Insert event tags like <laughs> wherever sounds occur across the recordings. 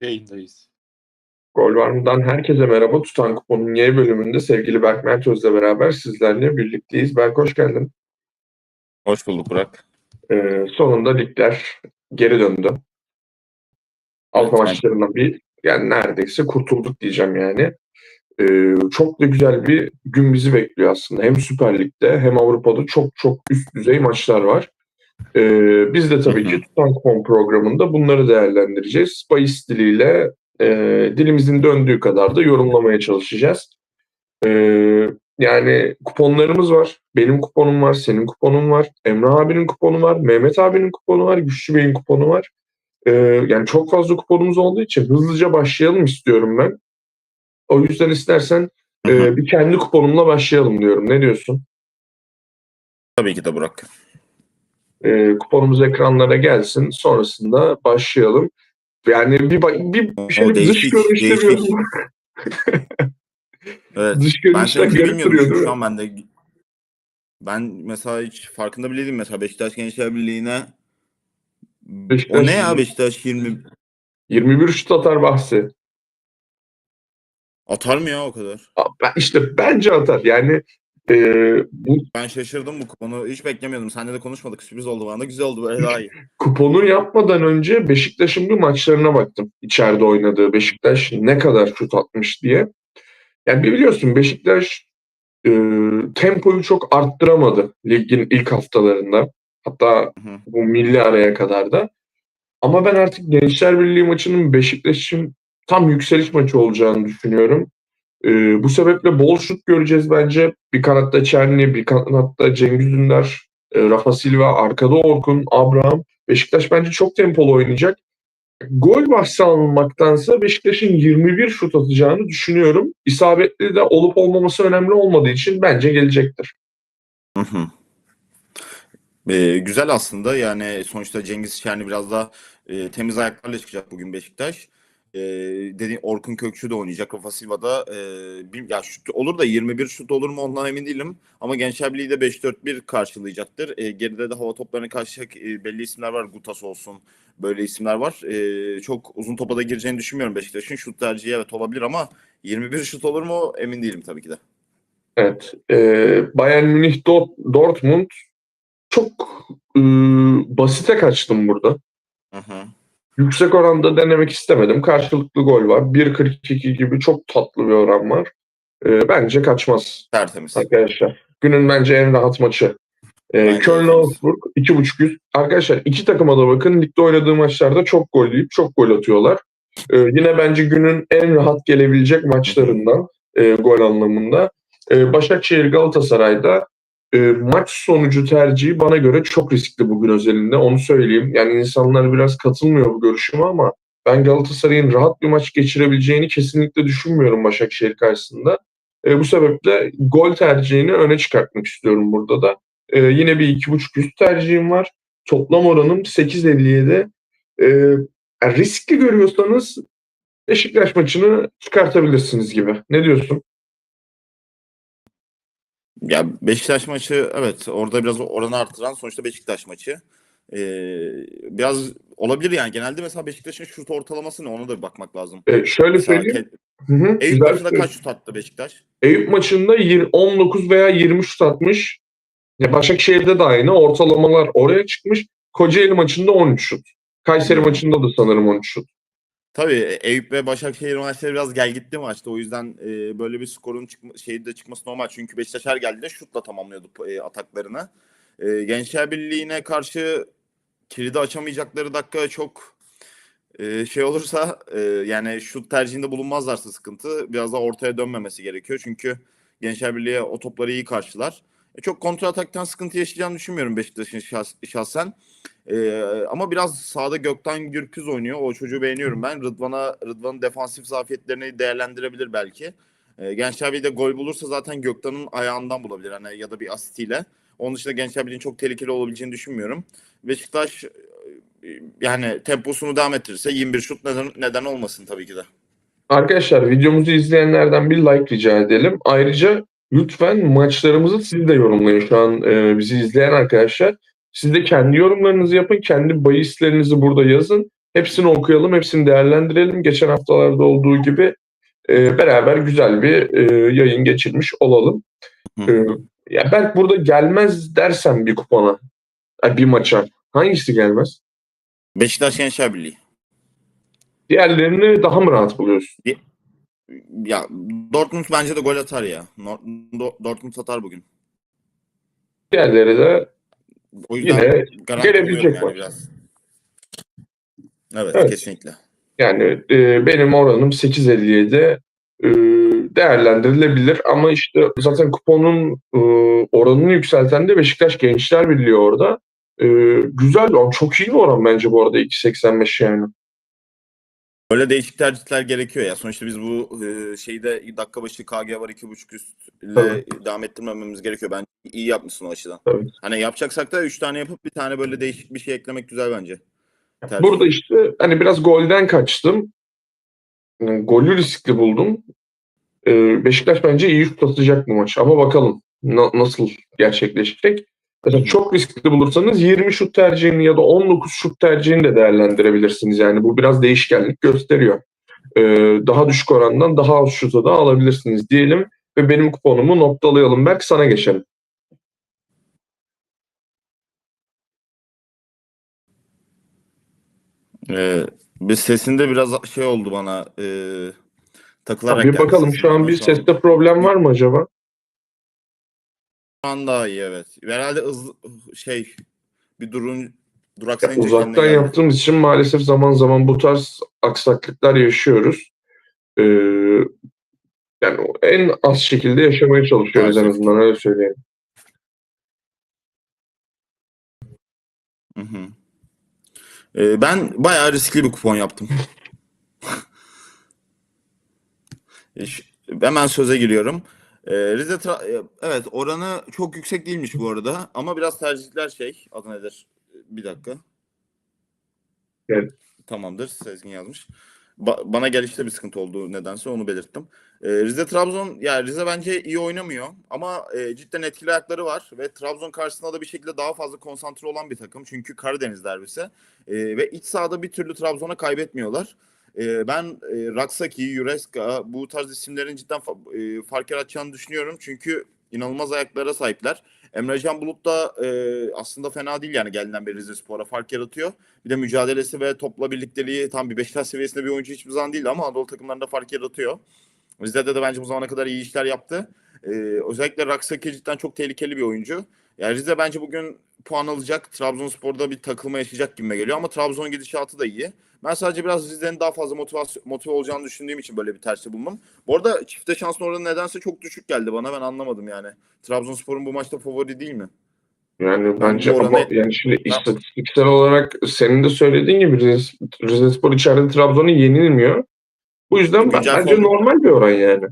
Yayındayız. Gol var mı'dan herkese merhaba. Tutan Kupon'un yeni bölümünde sevgili Berk Mertöz'le beraber sizlerle birlikteyiz. Berk hoş geldin. Hoş bulduk Burak. Ee, sonunda ligler geri döndü. Avrupa Evet, maçlarından bir yani neredeyse kurtulduk diyeceğim yani. Ee, çok da güzel bir gün bizi bekliyor aslında. Hem Süper Lig'de hem Avrupa'da çok çok üst düzey maçlar var. Ee, biz de tabii ki Tutan Kupon programında bunları değerlendireceğiz. Bayis diliyle e, dilimizin döndüğü kadar da yorumlamaya çalışacağız. Ee, yani kuponlarımız var. Benim kuponum var, senin kuponun var, Emrah abinin kuponu var, Mehmet abinin kuponu var, Güçlü Bey'in kuponu var. Ee, yani çok fazla kuponumuz olduğu için hızlıca başlayalım istiyorum ben. O yüzden istersen e, bir kendi kuponumla başlayalım diyorum. Ne diyorsun? Tabii ki de Burak. E, kuponumuz ekranlara gelsin. Sonrasında başlayalım. Yani bir, bir, şey dış görünüşte bir. <laughs> Evet. Dış Ben görünüşte seninkini garip duruyor Şu, değil şu an ben de ben mesela hiç farkında bile değilim mesela Beşiktaş Gençler Birliği'ne Beşiktaş- o ne ya Beşiktaş 20 21 şut atar bahsi. atar mı ya o kadar? Ben, işte bence atar. Yani e, bu Ben şaşırdım bu konu. Hiç beklemiyordum. Seninle de konuşmadık. Sürpriz oldu bana. Güzel oldu böyle daha iyi. <laughs> kuponu yapmadan önce Beşiktaş'ın bir maçlarına baktım. İçeride oynadığı Beşiktaş ne kadar şut atmış diye. Yani bir biliyorsun Beşiktaş e, tempoyu çok arttıramadı ligin ilk haftalarında. Hatta Hı hı. bu milli araya kadar da. Ama ben artık Gençler Birliği maçının Beşiktaş için tam yükseliş maçı olacağını düşünüyorum. Ee, bu sebeple bol şut göreceğiz bence. Bir kanatta Çerni, bir kanatta Cengiz Ünder, e, Rafa Silva, arkada Orkun, Abraham. Beşiktaş bence çok tempolu oynayacak. Gol bahsi almaktansa Beşiktaş'ın 21 şut atacağını düşünüyorum. İsabetli de olup olmaması önemli olmadığı için bence gelecektir. Hı hı. Ee, güzel aslında yani sonuçta Cengiz Şenli biraz daha e, temiz ayaklarla çıkacak bugün Beşiktaş. Ee, dediğin Orkun Kökçü de oynayacak. Rafa Silva da e, bil- ya şut olur da 21 şut olur mu ondan emin değilim. Ama Gençler Birliği de 5-4-1 karşılayacaktır. E, geride de hava toplarını karşılayacak e, belli isimler var. Gutas olsun böyle isimler var. E, çok uzun topa da gireceğini düşünmüyorum Beşiktaş'ın. Şut tercihi evet olabilir ama 21 şut olur mu emin değilim tabii ki de. Evet. E, Bayern Münih Dort- Dortmund çok e, basite kaçtım burada. Hı hı. Yüksek oranda denemek istemedim. Karşılıklı gol var. 1.42 gibi çok tatlı bir oran var. Ee, bence kaçmaz Tertemiz. arkadaşlar. Günün bence en rahat maçı. Bence Köln. Augsburg 2.5 üst. Arkadaşlar iki takıma da bakın. Ligde oynadığı maçlarda çok gol yiyip çok gol atıyorlar. Ee, yine bence günün en rahat gelebilecek maçlarından e, gol anlamında. Ee, Başakşehir Galatasaray'da e, maç sonucu tercihi bana göre çok riskli bugün özelinde. Onu söyleyeyim. Yani insanlar biraz katılmıyor bu görüşüme ama ben Galatasaray'ın rahat bir maç geçirebileceğini kesinlikle düşünmüyorum Başakşehir karşısında. E, bu sebeple gol tercihini öne çıkartmak istiyorum burada da. E, yine bir 2.5 üst tercihim var. Toplam oranım 8.57. E, yani riskli görüyorsanız Beşiktaş maçını çıkartabilirsiniz gibi. Ne diyorsun? Ya Beşiktaş maçı evet orada biraz oranı artıran sonuçta Beşiktaş maçı. Ee, biraz olabilir yani. Genelde mesela Beşiktaş'ın şut ortalaması ne ona da bir bakmak lazım. E, şöyle Mesela söyleyeyim. Hı hı, Eyüp güzel maçında söylüyorsun. kaç şut attı Beşiktaş? Eyüp maçında yir- 19 veya 20 şut atmış. Ya Başakşehir'de de aynı. Ortalamalar oraya çıkmış. Kocaeli maçında 13 şut. Kayseri Hmm. maçında da sanırım 13 şut. Tabii Eyüp ve Başakşehir maçları biraz gel gitti maçta. O yüzden e, böyle bir skorun çıkma, şeyi çıkması normal. Çünkü Beşiktaş her geldiğinde şutla tamamlıyordu e, ataklarını. E, Gençler Birliği'ne karşı kilidi açamayacakları dakika çok e, şey olursa e, yani şut tercihinde bulunmazlarsa sıkıntı biraz daha ortaya dönmemesi gerekiyor. Çünkü Gençler Birliği o topları iyi karşılar. E, çok kontra ataktan sıkıntı yaşayacağını düşünmüyorum Beşiktaş'ın şahs- şahsen. E, ama biraz sağda Gökten Gürküz oynuyor. O çocuğu beğeniyorum ben. Rıdvan'a Rıdvan'ın defansif zafiyetlerini değerlendirebilir belki. E, Gençler Birliği de gol bulursa zaten Gökten'in ayağından bulabilir hani ya da bir asistiyle. Onun dışında Gençler Birliği'nin çok tehlikeli olabileceğini düşünmüyorum. Beşiktaş e, yani temposunu devam ettirirse 21 şut neden, neden olmasın tabii ki de. Arkadaşlar videomuzu izleyenlerden bir like rica edelim. Ayrıca lütfen maçlarımızı siz de yorumlayın. Şu an e, bizi izleyen arkadaşlar. Siz de kendi yorumlarınızı yapın. Kendi bahislerinizi burada yazın. Hepsini okuyalım, hepsini değerlendirelim. Geçen haftalarda olduğu gibi e, beraber güzel bir e, yayın geçirmiş olalım. E, ya belki burada gelmez dersem bir kupona, bir maça hangisi gelmez? Beşiktaş Gençler Birliği. Diğerlerini daha mı rahat buluyorsun? Ya Dortmund bence de gol atar ya. Nor- Do- Dortmund atar bugün. Diğerleri de O yüzden yine gelebilecek maç. yani biraz. Evet, Evet. kesinlikle. Yani e, benim oranım 8.57 e, değerlendirilebilir ama işte zaten kuponun e, oranını yükselten de Beşiktaş Gençler Birliği orada. E, güzel, çok iyi bir oran bence bu arada 2.85 yani. Böyle değişik tercihler gerekiyor ya. Sonuçta biz bu e, şeyde dakika başı KG var 2.5 üstle Tabii. devam ettirmememiz gerekiyor. Ben iyi yapmışsın o açıdan. Tabii. Hani yapacaksak da 3 tane yapıp bir tane böyle değişik bir şey eklemek güzel bence. Tercih. Burada işte hani biraz golden kaçtım. Yani golü riskli buldum. E, Beşiktaş bence iyi şut atacak bu maç ama bakalım na- nasıl gerçekleşecek. Mesela çok riskli bulursanız 20 şut tercihini ya da 19 şut tercihini de değerlendirebilirsiniz. Yani bu biraz değişkenlik gösteriyor. Ee, daha düşük orandan daha az şuta da alabilirsiniz diyelim ve benim kuponumu noktalayalım. Belki sana geçelim. Ee, bir sesinde biraz şey oldu bana e, takılarak bir geldi bakalım şu an bir seste problem var mı acaba? An daha iyi evet. Herhalde hızlı şey bir durun duraksayınca Uzaktan geldi. yaptığımız için maalesef zaman zaman bu tarz aksaklıklar yaşıyoruz. Ee, yani en az şekilde yaşamaya çalışıyoruz en Maalesef. azından öyle söyleyeyim. Hı hı. Ee, ben bayağı riskli bir kupon yaptım. <laughs> Hemen söze giriyorum. Ee, Rize Tra- e, evet oranı çok yüksek değilmiş bu arada ama biraz tercihler şey adı nedir? Bir dakika. Evet. Tamamdır Sezgin yazmış. Ba- bana gelişte bir sıkıntı oldu nedense onu belirttim. Ee, Rize Trabzon ya Rize bence iyi oynamıyor ama e, cidden etkili ayakları var ve Trabzon karşısında da bir şekilde daha fazla konsantre olan bir takım çünkü Karadeniz derbisi E, ve iç sahada bir türlü Trabzon'a kaybetmiyorlar. E, ben e, Raksaki, Yureska bu tarz isimlerin cidden fa- e, fark yaratacağını düşünüyorum çünkü inanılmaz ayaklara sahipler. Emrecan Bulut da e, aslında fena değil yani geldiğinden beri Rize Spor'a fark yaratıyor. Bir de mücadelesi ve topla birlikteliği tam bir Beşiktaş seviyesinde bir oyuncu hiçbir zaman değil ama Anadolu takımlarında fark yaratıyor. Rize'de de bence bu zamana kadar iyi işler yaptı. Ee, özellikle Raksaki cidden çok tehlikeli bir oyuncu. Yani Rize bence bugün puan alacak. Trabzonspor'da bir takılma yaşayacak gibi geliyor ama Trabzon gidişatı da iyi. Ben sadece biraz Rize'nin daha fazla motivasyon, motive olacağını düşündüğüm için böyle bir tercih bulundum. Bu arada çifte şansın oranı nedense çok düşük geldi bana. Ben anlamadım yani. Trabzonspor'un bu maçta favori değil mi? Yani Ben bence bu ama oranı- yani şimdi istatistiksel olarak senin de söylediğin gibi Rize, Rizespor içeride Trabzon'a yenilmiyor. Bu yüzden Güncel bence form- normal bir oran yani.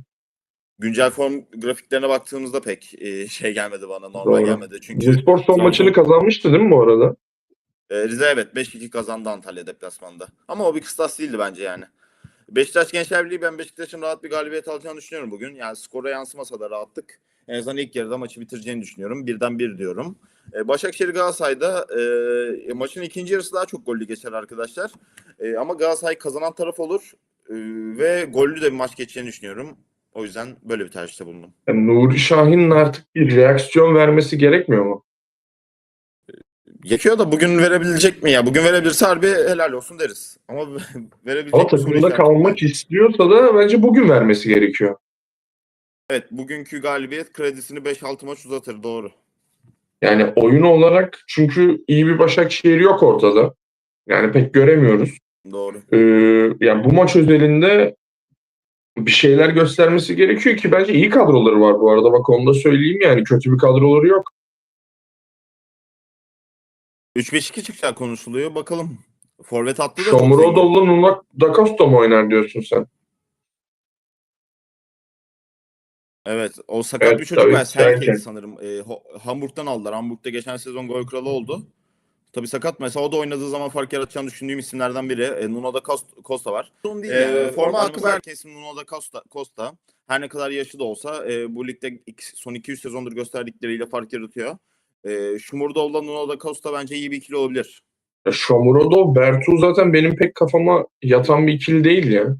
Güncel form grafiklerine baktığımızda pek e, şey gelmedi bana. Normal Doğru. gelmedi. Çünkü Rizespor son Trabzon- maçını kazanmıştı değil mi bu arada? E, Rize evet 5-2 kazandı Antalya deplasmanda. Ama o bir kıstas değildi bence yani. Beşiktaş Gençler Birliği ben Beşiktaş'ın rahat bir galibiyet alacağını düşünüyorum bugün. Yani skora yansımasa da rahatlık. En azından ilk yarıda maçı bitireceğini düşünüyorum. Birden bir diyorum. E, Başakşehir Galatasaray'da e, maçın ikinci yarısı daha çok gollü geçer arkadaşlar. E, ama Galatasaray kazanan taraf olur. E, ve gollü de bir maç geçeceğini düşünüyorum. O yüzden böyle bir tercihte bulundum. Yani Nuri Şahin'in artık bir reaksiyon vermesi gerekmiyor mu? Geçiyor da bugün verebilecek mi ya? Bugün verebilirse harbi helal olsun deriz. Ama <laughs> verebilecek Ama takımda kalmak istiyorsa da bence bugün vermesi gerekiyor. Evet bugünkü galibiyet kredisini 5-6 maç uzatır doğru. Yani oyun olarak çünkü iyi bir Başakşehir yok ortada. Yani pek göremiyoruz. Doğru. Ee, yani bu maç özelinde bir şeyler göstermesi gerekiyor ki bence iyi kadroları var bu arada. Bak onu da söyleyeyim yani kötü bir kadroları yok. 3-5-2 çıkacağı konuşuluyor. Bakalım. Forvet attı da. Shomurodov'la Nuno Da Costa mı oynar diyorsun sen? Evet o sakat Evet, bir çocuk tabii, var. Serkey. sanırım. Ho- Hamburg'dan aldılar. Hamburg'da geçen sezon gol kralı oldu. Tabii sakat. Mesela o da oynadığı zaman fark yaratacağını düşündüğüm isimlerden biri. E, Nuno da Costa, var. Değil yani. Forma hakkı verken isim Nuno da Costa, Costa. Her ne kadar yaşı da olsa e, bu ligde iki- son 200 sezondur gösterdikleriyle fark yaratıyor. E, Şumurdov'la Nuno da Costa bence iyi bir ikili olabilir. Ya Shomurodov, Bertu zaten benim pek kafama yatan bir ikili değil ya.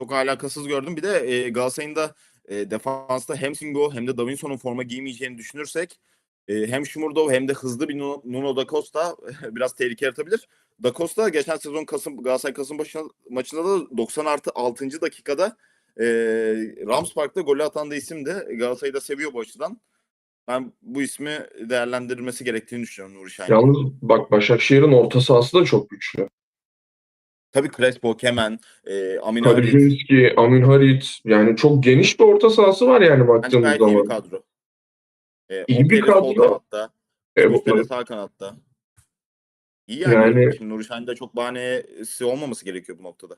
Çok alakasız gördüm. Bir de e, Galatasaray'ın da e, defansta hem Singo hem de Davinson'un forma giymeyeceğini düşünürsek e, hem Şumurdov hem de hızlı bir Nuno, Nuno Da Costa <laughs> biraz tehlike yaratabilir. Da Costa geçen sezon Kasım Galatasaray Kasımpaşa maçında da 90 artı 6. dakikada e, Rams Park'ta golü atan da isim de Galatasaray'ı da seviyor bu açıdan. Ben bu ismi değerlendirilmesi gerektiğini düşünüyorum Nuri Şahin. Yalnız bak Başakşehir'in orta sahası da çok güçlü. Tabii Crespo, Kemen, e, Amin Harit. Karadeniski, Amin Harit yani çok geniş bir orta sahası var yani Bence baktığımız gayet iyi bir zaman. kadro. E, İyi bir Ortega sol kadro. kanatta. E, Mustafa sağ kanatta. İyi yani. Yani- Şimdi Nuri Şahin'de çok bahanesi olmaması gerekiyor bu noktada.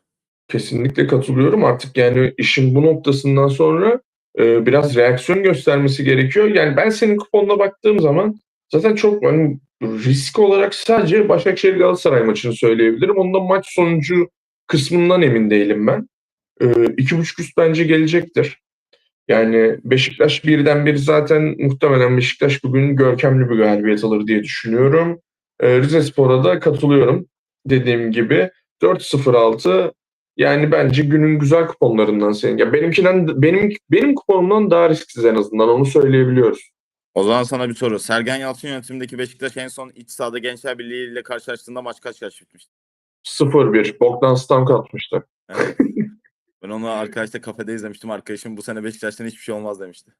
Kesinlikle katılıyorum. Artık yani işin bu noktasından sonra e, biraz reaksiyon göstermesi gerekiyor. Yani ben senin kuponuna baktığım zaman zaten çok hani risk olarak sadece Başakşehir Galatasaray maçını söyleyebilirim. Onda maç sonucu kısmından emin değilim ben. E, iki buçuk üst bence gelecektir. Yani Beşiktaş birden bir zaten muhtemelen Beşiktaş bugün görkemli bir galibiyet alır diye düşünüyorum. E, Rize Spor'a da katılıyorum. Dediğim gibi 4-0-6 yani bence günün güzel kuponlarından senin. Ya benimkinden benim benim kuponumdan daha risksiz en azından onu söyleyebiliyoruz. O zaman sana bir soru. Sergen Yalçın yönetimindeki Beşiktaş en son iç sahada Gençler Birliği ile karşılaştığında maç kaç kaç bitmişti? 0-1. Bogdan Stank atmıştı. Evet. <laughs> ben onu arkadaşla kafede izlemiştim. Arkadaşım bu sene Beşiktaş'tan hiçbir şey olmaz demişti.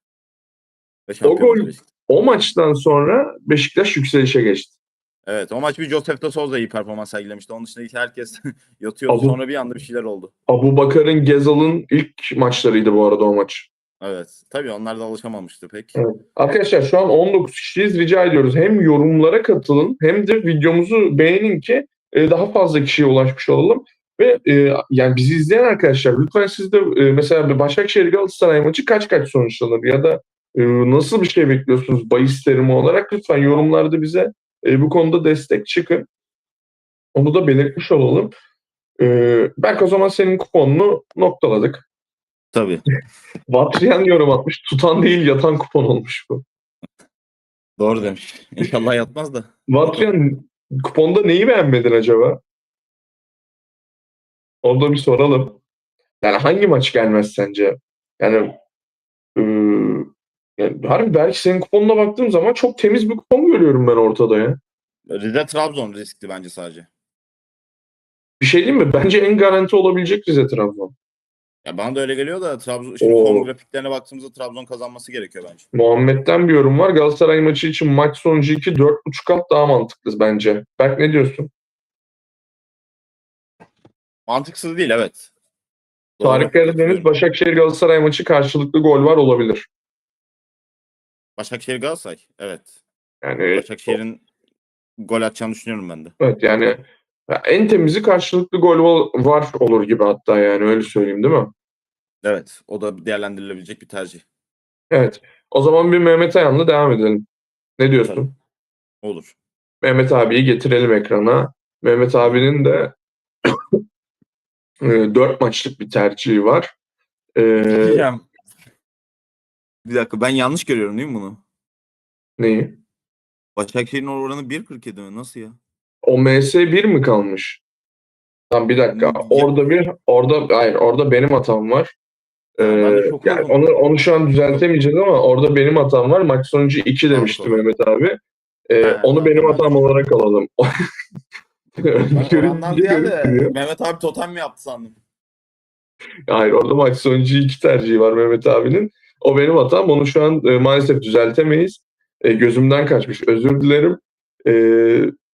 Şampiyon gol- Beşiktaş. O maçtan sonra Beşiktaş yükselişe geçti. Evet o maç bir Josef de Souza iyi performans sergilemişti. Onun dışında herkes <laughs> yatıyordu. Abu- Sonra bir anda bir şeyler oldu. Abu Bakar'ın Gezal'ın ilk maçlarıydı bu arada o maç. Evet. Tabii onlar da alışamamıştı pek. Evet. Arkadaşlar şu an 19 kişiyiz. Rica ediyoruz hem yorumlara katılın hem de videomuzu beğenin ki e, daha fazla kişiye ulaşmış olalım. Ve e, yani bizi izleyen arkadaşlar lütfen siz de e, mesela bir Başakşehir Galatasaray maçı kaç kaç sonuçlanır ya da e, nasıl bir şey bekliyorsunuz bahis terimi olarak lütfen yorumlarda bize e, bu konuda destek çıkın. Onu da belirtmiş olalım. E, Berk o zaman senin kuponunu noktaladık. Tabii. <laughs> Vatriyan yorum atmış. Tutan değil yatan kupon olmuş bu. Doğru demiş. İnşallah yatmaz da. Vatriyan kuponda neyi beğenmedin acaba? Orada bir soralım. Yani hangi maç gelmez sence? Yani, ıı, yani harbi belki senin kuponuna baktığım zaman çok temiz bir kupon görüyorum ben ortada ya. Rize Trabzon riskli bence sadece. Bir şey diyeyim mi? Bence en garanti olabilecek Rize Trabzon. Ya bana da öyle geliyor da Trabzon şimdi Oo. form grafiklerine baktığımızda Trabzon kazanması gerekiyor bence. Muhammed'den bir yorum var. Galatasaray maçı için maç sonucu 2 4.5 alt daha mantıklı bence. Berk ne diyorsun? Mantıksız değil evet. Doğru, Tarık Karadeniz. Başakşehir Galatasaray maçı karşılıklı gol var olabilir. Başakşehir Galatasaray. Evet. Yani Başakşehir'in gol atacağını düşünüyorum ben de. Evet yani ya en temizi karşılıklı gol ol- var olur gibi hatta yani öyle söyleyeyim değil mi? Evet. O da değerlendirilebilecek bir tercih. Evet. O zaman bir Mehmet Ayan'la devam edelim. Ne diyorsun? Tabii. Olur. Mehmet abiyi getirelim ekrana. Mehmet abinin de <coughs> e, 4 maçlık bir tercihi var. E, Diyeceğim. Bir dakika ben yanlış görüyorum değil mi bunu? neyi? Başakşehir'in oranı 1.47 mi? Nasıl ya? O MS1 mi kalmış? Tamam bir dakika. Hmm, Orada bir orada hayır orada benim hatam var. Ee, ben de çok yani oldum. onu onu şu an düzeltemeyeceğiz ama orada benim hatam var. Maç sonucu 2 Tamam, demişti tamam. Mehmet abi. Ee, He, onu tamam, benim tamam. hatam olarak alalım. <laughs> Orandan ziyade. Mehmet abi totem mi yaptı sandım. Hayır orada maç sonucu 2 tercihi var Mehmet abinin. O benim hatam. Onu şu an e, maalesef düzeltemeyiz. E, gözümden kaçmış. Özür dilerim. E,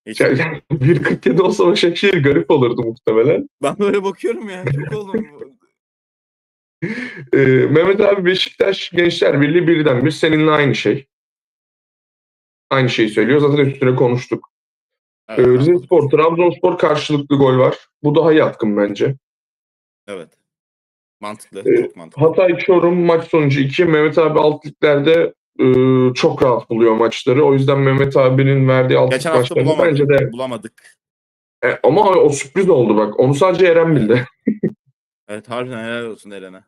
Hiç. yani <laughs> 1.47 olsa Başakşehir garip olurdu muhtemelen. Ben böyle bakıyorum ya. Çok oldum. Ee, <laughs> Mehmet abi Beşiktaş Gençler Birliği birden bir seninle aynı şey. Aynı şeyi söylüyor. Zaten üstüne konuştuk. Evet, Ee, Rize anladım. Spor, Trabzonspor karşılıklı gol var. Bu daha yatkın bence. Evet. Mantıklı. Ee, çok mantıklı. Hatay Çorum maç sonucu 2. Mehmet abi alt liglerde e, çok rahat buluyor maçları. O yüzden Mehmet abinin verdiği alt lig maçlarını bulamadık. bence de Bulamadık. E, ama o sürpriz oldu bak. Onu sadece Eren bildi. <laughs> Evet harbiden helal olsun Eren'e.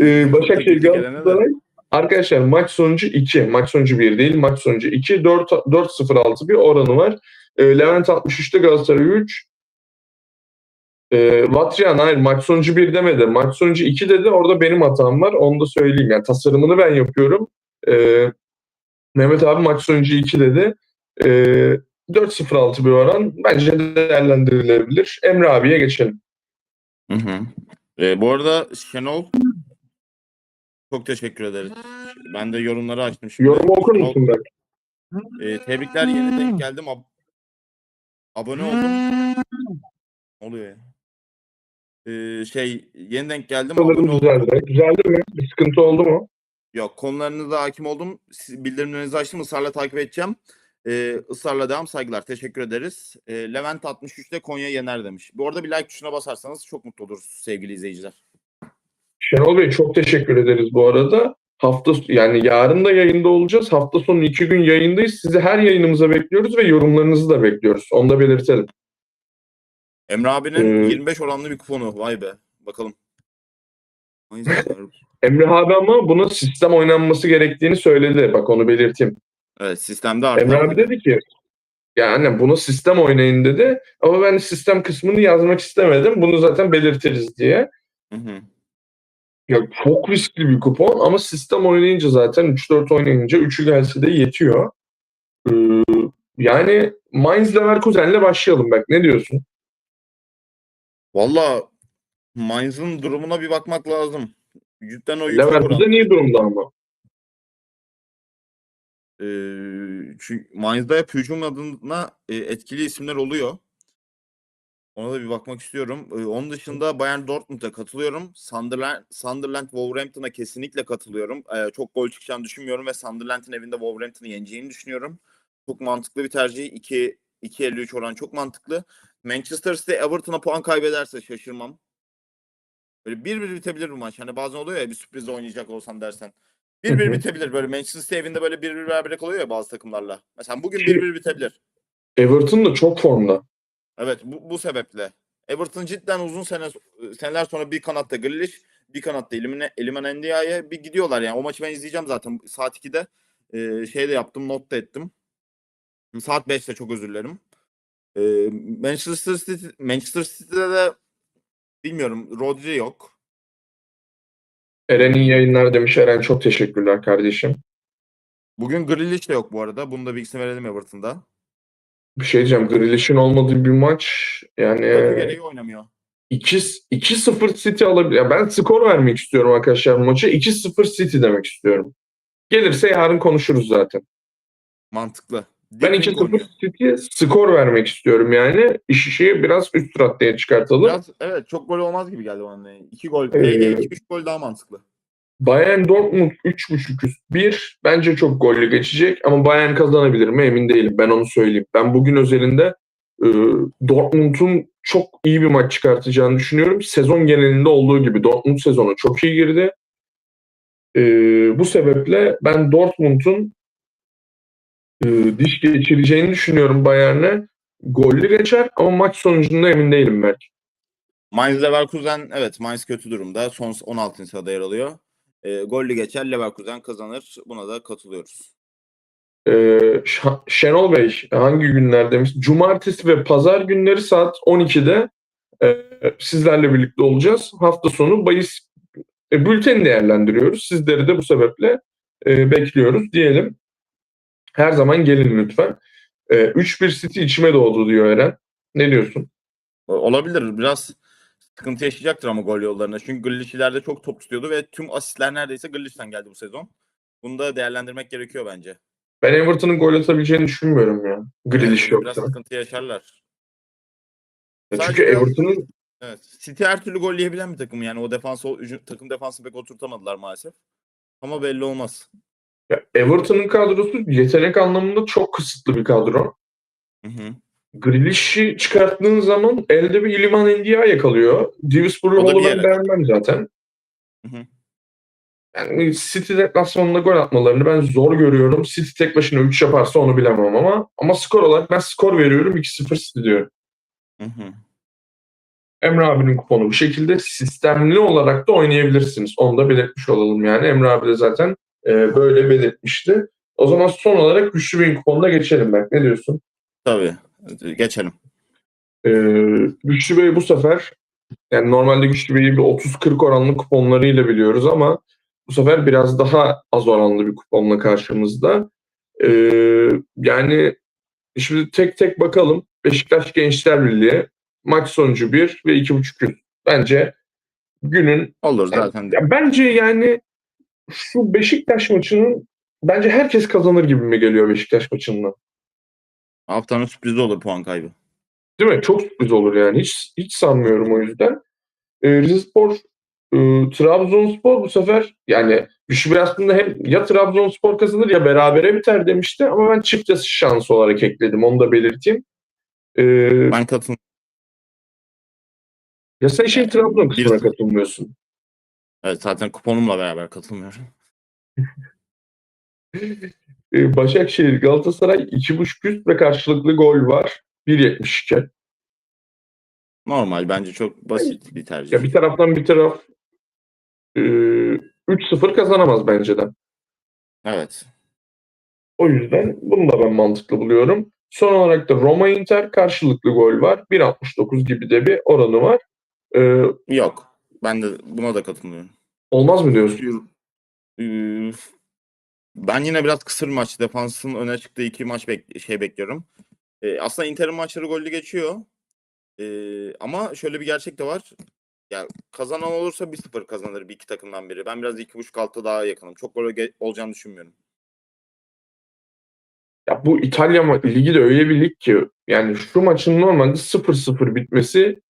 Ee, Başakşehir. Galatasaray. Arkadaşlar maç sonucu 2. Maç sonucu 1 değil. Maç sonucu 2. 4 4-0-6 bir oranı var. E, Levent 63'te Galatasaray 3. E, Vatrian hayır maç sonucu 1 demedi. Maç sonucu 2 dedi. Orada benim hatam var. Onu da söyleyeyim. Yani tasarımını ben yapıyorum. E, Mehmet abi maç sonucu 2 dedi. E, 4-0-6 bir oran. Bence değerlendirilebilir. Emre abiye geçelim. Hı hı. Ee, bu arada Şenol çok teşekkür ederiz. Ben de yorumları açtım şimdi. Yorumu okur musun ben? e, tebrikler yeni denk geldim. Ab- abone oldum. Oluyor ya? Ee, şey yeni denk geldim. Sanırım düzeldi. Düzeldi mi? Bir sıkıntı oldu mu? Yok konularınıza hakim oldum. Bildirimlerinizi açtım. Israrla takip edeceğim. Ee, ısrarla devam. Saygılar. Teşekkür ederiz. Ee, Levent 63'te Konya yener demiş. Bu arada bir like tuşuna basarsanız çok mutlu oluruz sevgili izleyiciler. Şenol Bey çok teşekkür ederiz bu arada. Hafta yani yarın da yayında olacağız. Hafta sonu iki gün yayındayız. Sizi her yayınımıza bekliyoruz ve yorumlarınızı da bekliyoruz. Onu da belirtelim. Emre abinin Ee, 25 oranlı bir kuponu. Vay be. Bakalım. Ay, <laughs> Emre abi ama buna sistem oynanması gerektiğini söyledi. Bak onu belirteyim. evet sistemde artık. Emre abi dedi ki yani bunu sistem oynayın dedi. Ama ben sistem kısmını yazmak istemedim. Bunu zaten belirtiriz diye. Hı hı. Ya çok riskli bir kupon ama sistem oynayınca zaten 3-4 oynayınca 3'ü gelse de yetiyor. Ee, yani Mainz Leverkusen'le başlayalım bak. Ne diyorsun? Valla Mainz'ın durumuna bir bakmak lazım. Cidden o yüksek Leverkusen oran. iyi durumda ama. Ee, çünkü Mainz'da hep hücum adına e, etkili isimler oluyor. Ona da bir bakmak istiyorum. Ee, onun dışında Bayern Dortmund'a katılıyorum. Sunderland, Sunderland Wolverhampton'a kesinlikle katılıyorum. Ee, çok gol çıkacağını düşünmüyorum ve Sunderland'in evinde Wolverhampton'ı yeneceğini düşünüyorum. Çok mantıklı bir tercih. 2 2.53 oran çok mantıklı. Manchester City Everton'a puan kaybederse şaşırmam. Böyle 1-1 bitebilir bu maç. Hani bazen oluyor ya bir sürpriz oynayacak olsan dersen. 1-1 Hı hı. bitebilir. Böyle Manchester City evinde böyle 1-1 berabere kalıyor ya bazı takımlarla. Mesela bugün Ki- 1-1 bitebilir. Everton da çok formda. Evet bu, bu sebeple. Everton cidden uzun sene seneler sonra bir kanatta Grealish, bir kanatta Elimine, Eliman Ndiaye bir gidiyorlar yani. O maçı ben izleyeceğim zaten saat 2'de. Ee, şey de yaptım, not da ettim. Saat 5'te çok özür dilerim. Ee, Manchester City Manchester City'de de bilmiyorum Rodri yok. Eren iyi yayınlar demiş. Eren çok teşekkürler kardeşim. Bugün Grealish de yok bu arada. Bunu da bilgisini verelim Everton'da. Bir şey diyeceğim. Grealish'in olmadığı bir maç yani gereği oynamıyor. 2 2-0 City alabilir. Ya ben skor vermek istiyorum arkadaşlar maça. 2-0 City demek istiyorum. Gelirse yarın konuşuruz zaten. Mantıklı. Ben Dik dik 2-0 oynuyor. City skor vermek istiyorum yani. İş işi biraz üst raddeye çıkartalım. Biraz evet çok gol olmaz gibi geldi bana. 2 gol. Ee, PSG 2-3 gol daha mantıklı. Bayern Dortmund 3.5 üst 1 bence çok gollü geçecek ama Bayern kazanabilir mi emin değilim. Ben onu söyleyeyim. Ben bugün özelinde e, Dortmund'un çok iyi bir maç çıkartacağını düşünüyorum. Sezon genelinde olduğu gibi Dortmund sezonu çok iyi girdi. E, bu sebeple ben Dortmund'un e, diş geçireceğini düşünüyorum Bayern'e. Gollü geçer ama maç sonucunda emin değilim belki. Mainz Leverkusen evet Mainz kötü durumda. Son 16. sırada yer alıyor. E, gollü geçer Leverkusen kazanır. Buna da katılıyoruz. Ş- Şenol Bey hangi günler demiş? Cumartesi ve pazar günleri saat 12'de e, sizlerle birlikte olacağız. Hafta sonu bahis e, bülteni değerlendiriyoruz. Sizleri de bu sebeple e, bekliyoruz diyelim. Her zaman gelin lütfen. E, 3-1 City içime doğdu diyor Eren. Ne diyorsun? Olabilir. Biraz sıkıntı yaşayacaktır ama gol yollarında. Çünkü Grealish ileride çok top tutuyordu ve tüm asistler neredeyse Grealish'ten geldi bu sezon. Bunu da değerlendirmek gerekiyor bence. Ben Everton'ın gol atabileceğini düşünmüyorum ya. Grealish Yani Biraz yoksa. sıkıntı yaşarlar. Ya Çünkü biraz- Everton'ın Evet. City her türlü gol yiyebilen bir takım. Yani o defans o takım defansını pek oturtamadılar maalesef. Ama belli olmaz. Ya Everton'ın kadrosu yetenek anlamında çok kısıtlı bir kadro. Hı hı. Grealish'i çıkarttığın zaman elde bir Iliman Ndiaye kalıyor. Divisbur'u O da bir ben beğenmem zaten. Hı hı. Yani City deplasmanında gol atmalarını ben zor görüyorum. City tek başına 3 yaparsa onu bilemem ama ama skor olarak ben skor veriyorum 2-0 City diyorum. Hı hı. Emre abinin kuponu bu şekilde sistemli olarak da oynayabilirsiniz. Onu da belirtmiş olalım yani. Emre abi de zaten e, böyle belirtmişti. O zaman son olarak güçlü bir kuponuna geçelim bak. Ne diyorsun? Tabii. Geçelim. Ee, Güçlü Bey bu sefer yani normalde Güçlü Bey'i bir 30-40 oranlı kuponlarıyla biliyoruz ama bu sefer biraz daha az oranlı bir kuponla karşımızda. Ee, yani şimdi tek tek bakalım. Beşiktaş Gençler Birliği maç sonucu 1 ve 2.5 üst. Bence günün Olur zaten. ya bence yani şu Beşiktaş maçının bence herkes kazanır gibi mi geliyor Beşiktaş maçından? Haftanın sürprizi olur puan kaybı. Değil mi? Çok sürpriz olur yani. Hiç hiç sanmıyorum o yüzden. Ee, Rizespor, e, Trabzonspor bu sefer yani Bey aslında hem ya Trabzonspor kazanır ya berabere biter demişti ama ben çift yaşı şansı olarak ekledim. Onu da belirteyim. Ee, Ben katılmıyorum. ya sen şey Trabzon kısmına katılmıyorsun. Evet zaten kuponumla beraber katılmıyorum. Ee, Başakşehir, Galatasaray 2.5 üst ve karşılıklı gol var. 1.72. Normal bence çok basit bir tercih. Ya bir taraftan bir taraf e, 3-0 kazanamaz bence de. Evet. O yüzden bunu da ben mantıklı buluyorum. Son olarak da Roma Inter karşılıklı gol var. 1.69 gibi de bir oranı var. Ee, Yok. Ben de buna da katılmıyorum. olmaz mı diyorsun? Ben yine biraz kısır maç. Defansın öne çıktığı iki maç bek şey bekliyorum. Ee, aslında Inter'in maçları gollü geçiyor. Ee, ama şöyle bir gerçek de var. Ya kazanan olursa 1-0 kazanır bir iki takımdan biri. Ben biraz 2.5 altta daha yakınım. Çok gol ge- olacağını düşünmüyorum. Ya bu İtalya ligi de öyle bir lig ki yani şu maçın normalde 0-0 bitmesi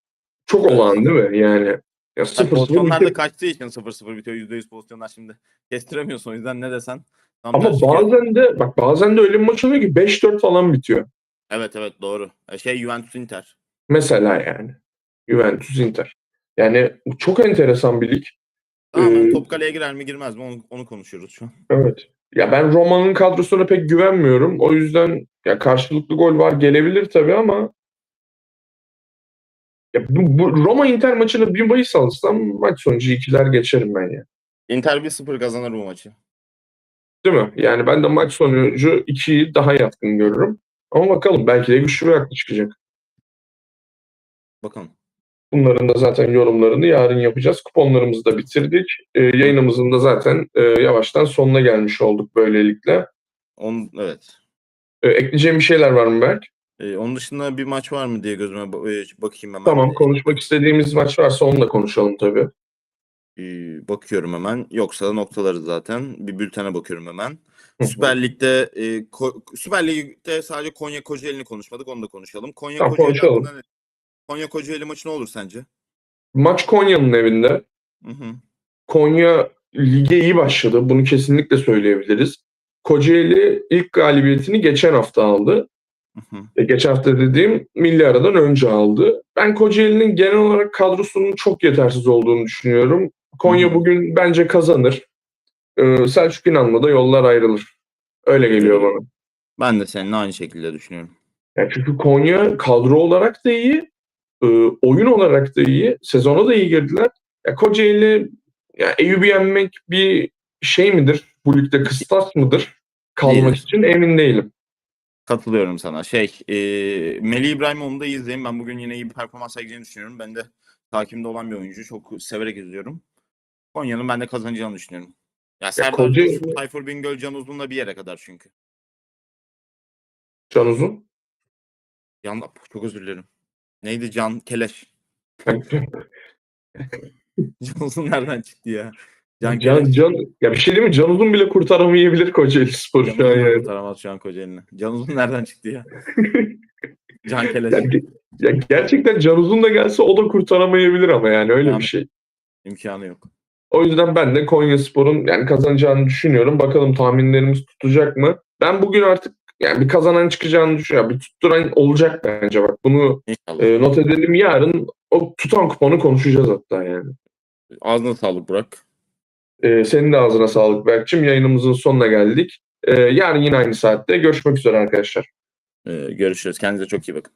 çok olağan değil mi? Yani ya Yani 0-0 pozisyonlar da kaçtığı için 0-0 bitiyor. %100 pozisyonlar şimdi. Kestiremiyorsun o yüzden ne desen. tam ama tersi bazen de bak bazen de öyle bir maç oluyor ki 5-4 falan bitiyor. Evet evet doğru. E, Şey Juventus Inter. Mesela yani. Juventus Inter. Yani bu çok enteresan bir lig. Tamamen Ee, top kaleye girer mi girmez mi onu, onu konuşuyoruz şu an. Evet. Ya ben Roma'nın kadrosuna pek güvenmiyorum. O yüzden ya karşılıklı gol var gelebilir tabii ama ya bu, bu Roma Inter maçını bir bahis alsam maç sonucu ikiler geçerim ben ya. Inter 1-0 kazanır bu maçı. Değil mi? Yani ben de maç sonucu 2'yi daha yatkın görürüm. Ama bakalım belki de güçlü bir haklı çıkacak. Bakalım. Bunların da zaten yorumlarını yarın yapacağız. Kuponlarımızı da bitirdik. Ee, yayınımızın da zaten e, yavaştan sonuna gelmiş olduk böylelikle. On, evet. Ee, ekleyeceğim bir şeyler var mı Berk? Ee, onun dışında bir maç var mı diye gözüme ba- e, bakayım hemen. Tamam konuşmak istediğimiz maç varsa onu da konuşalım tabii. Ee, bakıyorum hemen. Yoksa noktaları zaten. Bir bültene bakıyorum hemen. Süper Lig'de e, Ko- Süper Lig'de sadece Konya Kocaeli'ni konuşmadık. Onu da konuşalım. Konya Tamam, Kocaeli konuşalım. hakkında ne- Konya Kocaeli maçı ne olur sence? Maç Konya'nın evinde. Hı hı. Konya lige iyi başladı. Bunu kesinlikle söyleyebiliriz. Kocaeli ilk galibiyetini geçen hafta aldı. Hı hı. Geçen hafta dediğim milli aradan önce aldı. Ben Kocaeli'nin genel olarak kadrosunun çok yetersiz olduğunu düşünüyorum. Konya Hı hı. bugün bence kazanır. Ee, Selçuk İnan'la da yollar ayrılır. Öyle geliyor bana. Ben de seninle aynı şekilde düşünüyorum. Yani çünkü Konya kadro olarak da iyi, e, oyun olarak da iyi, sezona da iyi girdiler. Ya Kocaeli ya Eyüp'ü yenmek bir şey midir? Bu ligde kıstas mıdır? Kalmak Değildir. için emin değilim. Katılıyorum sana. Şey, e, Melih İbrahimoğlu'nu da iyi izleyin. Ben bugün yine iyi bir performans sergileyeceğini düşünüyorum. Ben de takimde olan bir oyuncu. Çok severek izliyorum. Konya'nın ben de kazanacağını düşünüyorum. Ya Serdar Kocaeli- Dursun, Tayfur Bingöl, Can Uzun'la bir yere kadar çünkü. Can Uzun. Can, çok özür dilerim. Neydi Can Keleş? Can Uzun <laughs> nereden çıktı ya? Can, Can. Can, ya bir şey değil mi? Can Uzun bile kurtaramayabilir Kocaeli Sporu şu an yani. kurtaramaz şu an Kocaeli'ni. Can Uzun nereden çıktı ya? <laughs> Can Keleş. Yani, ya gerçekten Can Uzun da gelse o da kurtaramayabilir ama yani öyle Yani- bir şey. İmkanı yok. O yüzden ben de Konya Spor'un yani kazanacağını düşünüyorum. Bakalım tahminlerimiz tutacak mı? Ben bugün artık yani bir kazanan çıkacağını düşünüyorum. Bir tutturan olacak bence bak. Bunu İnşallah. e, not edelim yarın. O tutan kuponu konuşacağız hatta yani. Ağzına sağlık Burak. E, senin de ağzına sağlık Berk'cim. Yayınımızın sonuna geldik. E, yarın yine aynı saatte görüşmek üzere arkadaşlar. Ee, görüşürüz. Kendinize çok iyi bakın.